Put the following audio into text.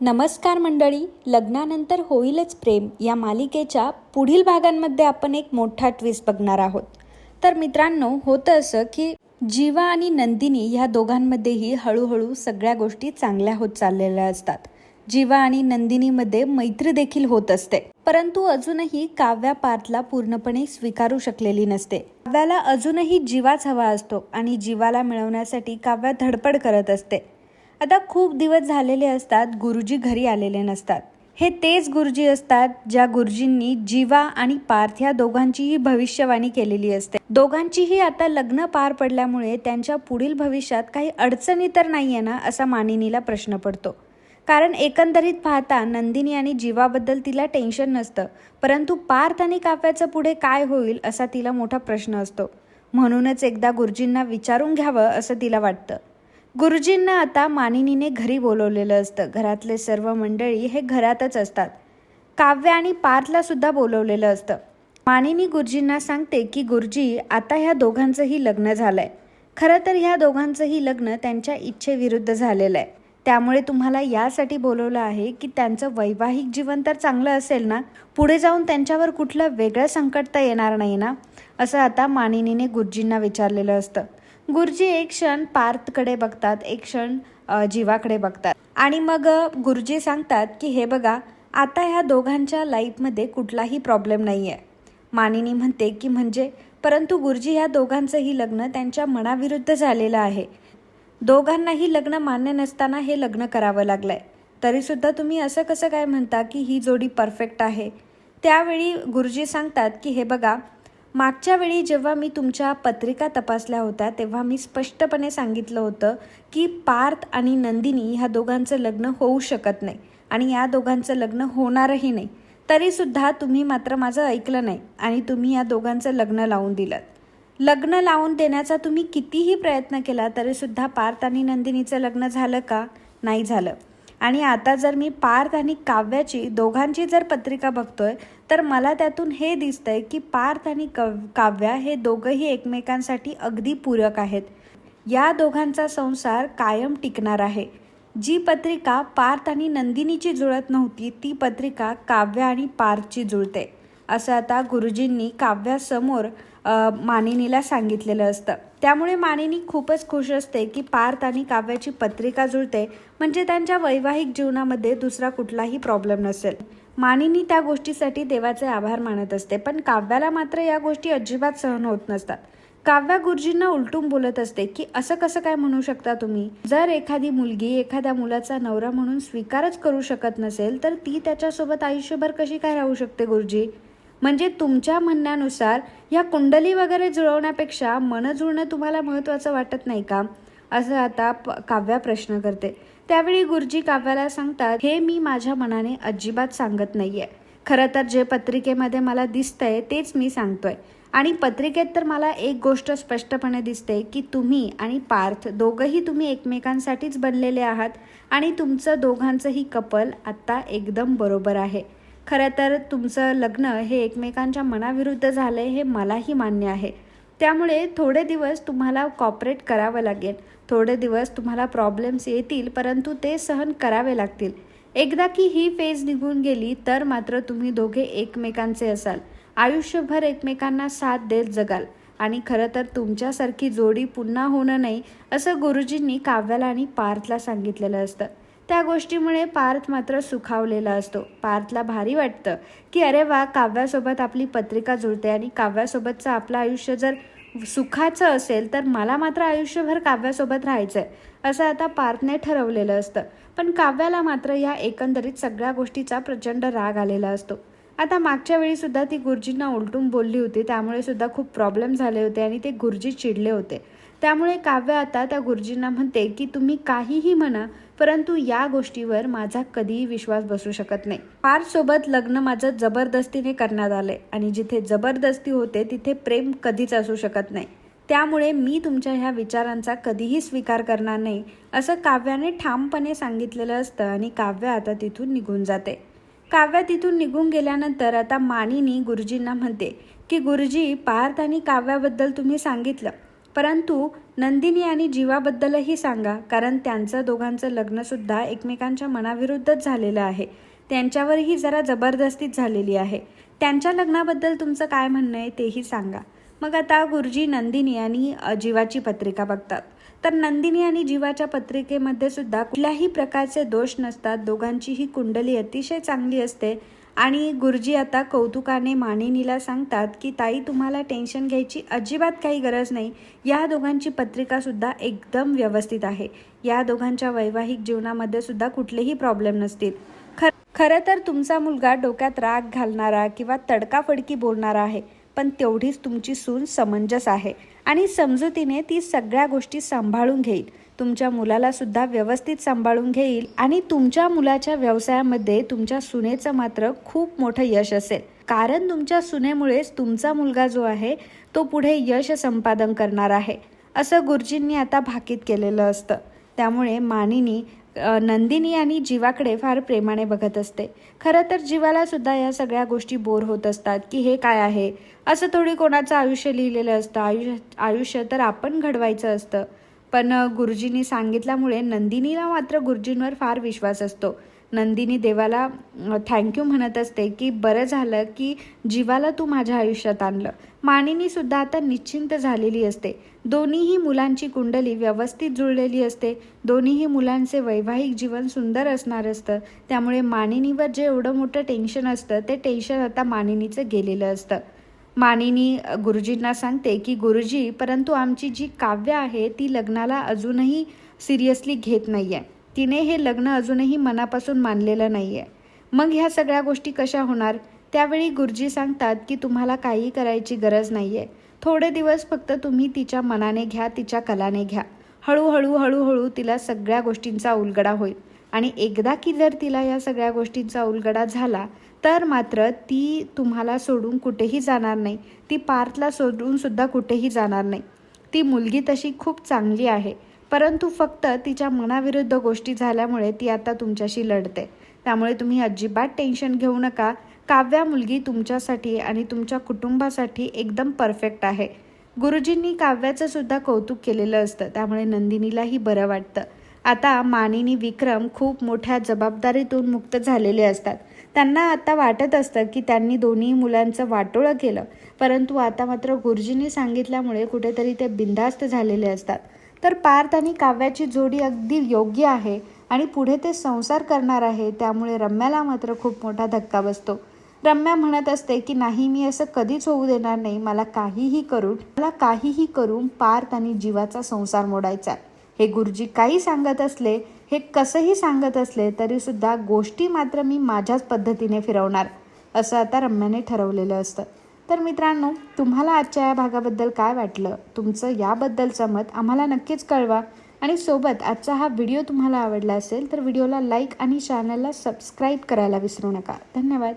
नमस्कार मंडळी लग्नानंतर होईलच प्रेम या मालिकेच्या पुढील भागांमध्ये आपण एक मोठा ट्विस्ट बघणार आहोत. तर मित्रांनो होतं असं की जीवा आणि नंदिनी ह्या दोघांमध्येही हळूहळू सगळ्या गोष्टी चांगल्या होत चाललेल्या असतात. जीवा आणि नंदिनीमध्ये मैत्री देखील होत असते. परंतु अजूनही काव्या पार्थला पूर्णपणे स्वीकारू शकलेली नसते. काव्याला अजूनही जीवाच हवा असतो आणि जीवाला मिळवण्यासाठी काव्या धडपड करत असते. आता खूप दिवस झालेले असतात गुरुजी घरी आलेले नसतात. हे तेच गुरुजी असतात ज्या गुरुजींनी जीवा आणि पार्थ या दोघांचीही भविष्यवाणी केलेली असते. दोघांचीही आता लग्न पार पडल्यामुळे त्यांच्या पुढील भविष्यात काही अडचणी तर नाही आहे ना असा मानिनीला प्रश्न पडतो. कारण एकंदरीत पाहता नंदिनी आणि जीवाबद्दल तिला टेन्शन नसतं परंतु पार्थ आणि काव्याचं पुढे काय होईल असा तिला मोठा प्रश्न असतो. म्हणूनच एकदा गुरुजींना विचारून घ्यावं असं तिला वाटतं. गुरुजींना आता मानिनीने घरी बोलवलेलं असतं. घरातले सर्व मंडळी हे घरातच असतात. काव्य आणि पार्थला सुद्धा बोलवलेलं असतं. मानिनी गुरुजींना सांगते की गुरुजी आता ह्या दोघांचंही लग्न झालं आहे खरं तर ह्या दोघांचंही लग्न त्यांच्या इच्छेविरुद्ध झालेलं आहे. त्यामुळे तुम्हाला यासाठी बोलवलं आहे की त्यांचं वैवाहिक जीवन तर चांगलं असेल ना? पुढे जाऊन त्यांच्यावर कुठलं वेगळं संकट तर येणार नाही ना? असं आता मानिनीने गुरुजींना विचारलेलं असतं. गुरुजी एक क्षण पार्थकडे बघतात एक क्षण जीवाकडे बघतात. आणि मग गुरुजी सांगतात की हे बघा आता ह्या दोघांच्या लाईफमध्ये कुठलाही प्रॉब्लेम नाही आहे मानिनी म्हणते की म्हणजे? परंतु गुरुजी ह्या दोघांचंही लग्न त्यांच्या मनाविरुद्ध झालेलं आहे. दोघांनाही लग्न मान्य नसताना हे लग्न करावं लागलंय. तरीसुद्धा तुम्ही असं कसं काय म्हणता की ही जोडी परफेक्ट आहे? त्यावेळी गुरुजी सांगतात की हे बघा मागच्या वेळी जेव्हा मी तुमच्या पत्रिका तपासल्या होत्या तेव्हा मी स्पष्टपणे सांगितलं होतं की पार्थ आणि नंदिनी ह्या दोघांचं लग्न होऊ शकत नाही आणि या दोघांचं लग्न होणारही नाही. तरीसुद्धा तुम्ही मात्र माझं ऐकलं नाही आणि तुम्ही या दोघांचं लग्न लावून दिलं. लग्न लावून देण्याचा तुम्ही कितीही प्रयत्न केला तरीसुद्धा पार्थ आणि नंदिनीचं लग्न झालं का? नाही झालं. आणि आता जर मी पार्थ आणि काव्याची दोघांची जर पत्रिका बघतोय तर मला त्यातून हे दिसतंय की पार्थ आणि कव काव्या हे दोघंही एकमेकांसाठी अगदी पूरक आहेत. या दोघांचा संसार कायम टिकणार आहे. जी पत्रिका पार्थ आणि नंदिनीची जुळत नव्हती ती पत्रिका काव्य आणि पार्थची जुळते असं आता गुरुजींनी काव्यासमोर मानिनीला सांगितलेलं असतं. त्यामुळे मानिनी खूपच खुश असते की पार्थ आणि काव्याची पत्रिका जुळते म्हणजे त्यांच्या वैवाहिक जीवनामध्ये दुसरा कुठलाही प्रॉब्लेम नसेल. मानिनी त्या गोष्टीसाठी देवाचे आभार मानत असते पण काव्याला मात्र या गोष्टी अजिबात सहन होत नसतात. काव्या गुरुजींना उलटून बोलत असते की असं कसं काय म्हणू शकता तुम्ही? जर एखादी मुलगी एखाद्या मुलाचा नवरा म्हणून स्वीकारच करू शकत नसेल तर ती त्याच्यासोबत आयुष्यभर कशी काय राहू शकते गुरुजी? म्हणजे तुमच्या म्हणण्यानुसार या कुंडली वगैरे जुळवण्यापेक्षा मन जुळणं तुम्हाला महत्त्वाचं वाटत नाही का? असं आता प काव्या प्रश्न करते. त्यावेळी गुरुजी काव्याला सांगतात हे मी माझ्या मनाने अजिबात सांगत नाहीये. खरं तर जे पत्रिकेमध्ये मला दिसतंय तेच मी सांगतोय. आणि पत्रिकेत तर मला एक गोष्ट स्पष्टपणे दिसते की तुम्ही आणि पार्थ दोघंही तुम्ही एकमेकांसाठीच बनलेले आहात आणि तुमचं दोघांचंही कपल आत्ता एकदम बरोबर आहे. खरं तर तुमचं लग्न हे एकमेकांच्या मनाविरुद्ध झालं हे मलाही मान्य आहे. त्यामुळे थोडे दिवस तुम्हाला कॉपरेट करावं लागेल. थोडे दिवस तुम्हाला प्रॉब्लेम्स येतील परंतु ते सहन करावे लागतील. एकदा की ही फेज निघून गेली तर मात्र तुम्ही दोघे एकमेकांचे असाल. आयुष्यभर एकमेकांना साथ देत जगाल. आणि खरं तर तुमच्यासारखी जोडी पुन्हा होणं नाही असं गुरुजींनी काव्याला आणि पार्थला सांगितलेलं असतं. त्या गोष्टीमुळे पार्थ मात्र सुखावलेला असतो. पार्थला भारी वाटतं की अरे वा काव्यासोबत आपली पत्रिका जुळते आणि काव्यासोबतचं आपलं आयुष्य जर सुखाचं असेल तर मला मात्र आयुष्यभर काव्यासोबत राहायचं आहे असं आता पार्थने ठरवलेलं असतं. पण काव्याला मात्र या एकंदरीत सगळ्या गोष्टीचा प्रचंड राग आलेला असतो. आता मागच्या वेळी सुद्धा ती गुरुजींना उलटून बोलली होती त्यामुळे सुद्धा खूप प्रॉब्लेम झाले होते आणि ते गुरुजी चिडले होते. त्यामुळे काव्य आता त्या गुरुजींना म्हणते की तुम्ही काहीही म्हणा परंतु या गोष्टीवर माझा कधीही विश्वास बसू शकत नाही. पार सोबत लग्न माझं जबरदस्तीने करण्यात आलंय आणि जिथे जबरदस्ती होते तिथे प्रेम कधीच असू शकत नाही. त्यामुळे मी तुमच्या ह्या विचारांचा कधीही स्वीकार करणार नाही असं काव्याने ठामपणे सांगितलेलं असतं आणि काव्य आता तिथून निघून जाते. काव्या तिथून निघून गेल्यानंतर आता मानिनी गुरुजींना म्हणते की गुरुजी पार्थ आणि काव्याबद्दल तुम्ही सांगितलं. परंतु नंदिनी आणि जीवाबद्दलही सांगा कारण त्यांचं दोघांचं लग्नसुद्धा एकमेकांच्या मनाविरुद्धच झालेलं आहे. त्यांच्यावरही जरा जबरदस्तीच झालेली आहे. त्यांच्या लग्नाबद्दल तुमचं काय म्हणणं आहे तेही सांगा. मग आता गुरुजी नंदिनी आणि जीवाची पत्रिका बघतात. तर नंदिनी आणि जीवाच्या पत्रिकेमध्ये सुद्धा कुठल्याही प्रकारचे दोष नसतात. दोघांचीही कुंडली अतिशय चांगली असते. आणि गुरुजी आता कौतुकाने मानिनीला सांगतात की ताई तुम्हाला टेन्शन घ्यायची अजिबात काही गरज नाही. या दोघांची पत्रिका सुद्धा एकदम व्यवस्थित आहे. या दोघांच्या वैवाहिक जीवनामध्ये सुद्धा कुठलेही प्रॉब्लेम नसतील. खर खरं तर तुमचा मुलगा डोक्यात राग घालणारा किंवा तडकाफडकी बोलणारा आहे पण तेवढीच तुमची सून समंजस आहे आणि समजुतीने ती सगळ्या गोष्टी सांभाळून घेईल. तुमच्या मुलाला सुद्धा व्यवस्थित सांभाळून घेईल आणि तुमच्या मुलाच्या व्यवसायामध्ये तुमच्या सुनेचं मात्र खूप मोठं यश असेल. कारण तुमच्या सुनेमुळेच तुमचा मुलगा जो आहे तो पुढे यश संपादन करणार आहे. असं गुरुजींनी आता भाकीत केलेलं असतं. त्यामुळे मानिनी नंदिनी आणि जीवाकडे फार प्रेमाने बघत असते. खरं तर जीवाला सुद्धा या सगळ्या गोष्टी बोर होत असतात की हे काय आहे? असं थोडी कोणाचं आयुष्य लिहिलेलं असतं. आयुष्य आयुष्य तर आपण घडवायचं असतं. पण गुरुजींनी सांगितल्यामुळे नंदिनीला मात्र गुरुजींवर फार विश्वास असतो. नंदिनी देवाला थँक्यू म्हणत असते की बरं झालं की जीवाला तू माझ्या आयुष्यात आणलं. मानिनीसुद्धा आता निश्चिंत झालेली असते. दोन्हीही मुलांची कुंडली व्यवस्थित जुळलेली असते. दोन्हीही मुलांचे वैवाहिक जीवन सुंदर असणार असतं. त्यामुळे मानिनीवर जे एवढं मोठं टेन्शन असतं ते टेन्शन आता मानिनीचं गेलेलं असतं. मानिनी गुरुजींना सांगते की गुरुजी परंतु आमची जी काव्य आहे ती लग्नाला अजूनही सिरियसली घेत नाही आहे तिने हे लग्न अजूनही मनापासून मानलेलं नाही आहे मग ह्या सगळ्या गोष्टी कशा होणार त्यावेळी गुरुजी सांगतात की तुम्हाला काही करायची गरज नाही आहे थोडे दिवस फक्त तुम्ही तिच्या मनाने घ्या तिच्या कलाने घ्या. हळूहळू हळूहळू तिला सगळ्या गोष्टींचा उलगडा होईल. आणि एकदा की जर तिला या सगळ्या गोष्टींचा उलगडा झाला तर मात्र ती तुम्हाला सोडून कुठेही जाणार नाही. ती पार्थला सोडूनसुद्धा कुठेही जाणार नाही. ती मुलगी तशी खूप चांगली आहे. परंतु फक्त तिच्या मनाविरुद्ध गोष्टी झाल्यामुळे ती आता तुमच्याशी लढते. त्यामुळे तुम्ही अजिबात टेन्शन घेऊ नका. काव्या मुलगी तुमच्यासाठी आणि तुमच्या कुटुंबासाठी एकदम परफेक्ट आहे. गुरुजींनी काव्याचं सुद्धा कौतुक केलेलं असतं. त्यामुळे नंदिनीलाही बरं वाटतं. आता मानिनी विक्रम खूप मोठ्या जबाबदारीतून मुक्त झालेले असतात. त्यांना आता वाटत असतं की त्यांनी दोन्ही मुलांचं वाटोळं केलं. परंतु आता मात्र गुरुजींनी सांगितल्यामुळे कुठेतरी ते बिंदास्त झालेले असतात. तर पार्थ आणि काव्याची जोडी अगदी योग्य आहे आणि पुढे ते संसार करणार आहे त्यामुळे रम्याला मात्र खूप मोठा धक्का बसतो. रम्या म्हणत असते की नाही मी असं कधीच होऊ देणार नाही. मला काहीही करून मला काहीही करून पार्थ आणि जीवाचा संसार मोडायचा आहे. हे गुरुजी काही सांगत असले हे कसंही सांगत असले तरीसुद्धा गोष्टी मात्र मी माझ्याच पद्धतीने फिरवणार असं आता रम्याने ठरवलेलं असतं. तर मित्रांनो तुम्हाला आजच्या या भागाबद्दल काय वाटलं? तुमचं याबद्दलचं मत आम्हाला नक्कीच कळवा. आणि सोबत आजचा हा व्हिडिओ तुम्हाला आवडला असेल तर व्हिडिओला लाईक आणि चॅनलला सबस्क्राईब करायला विसरू नका. धन्यवाद.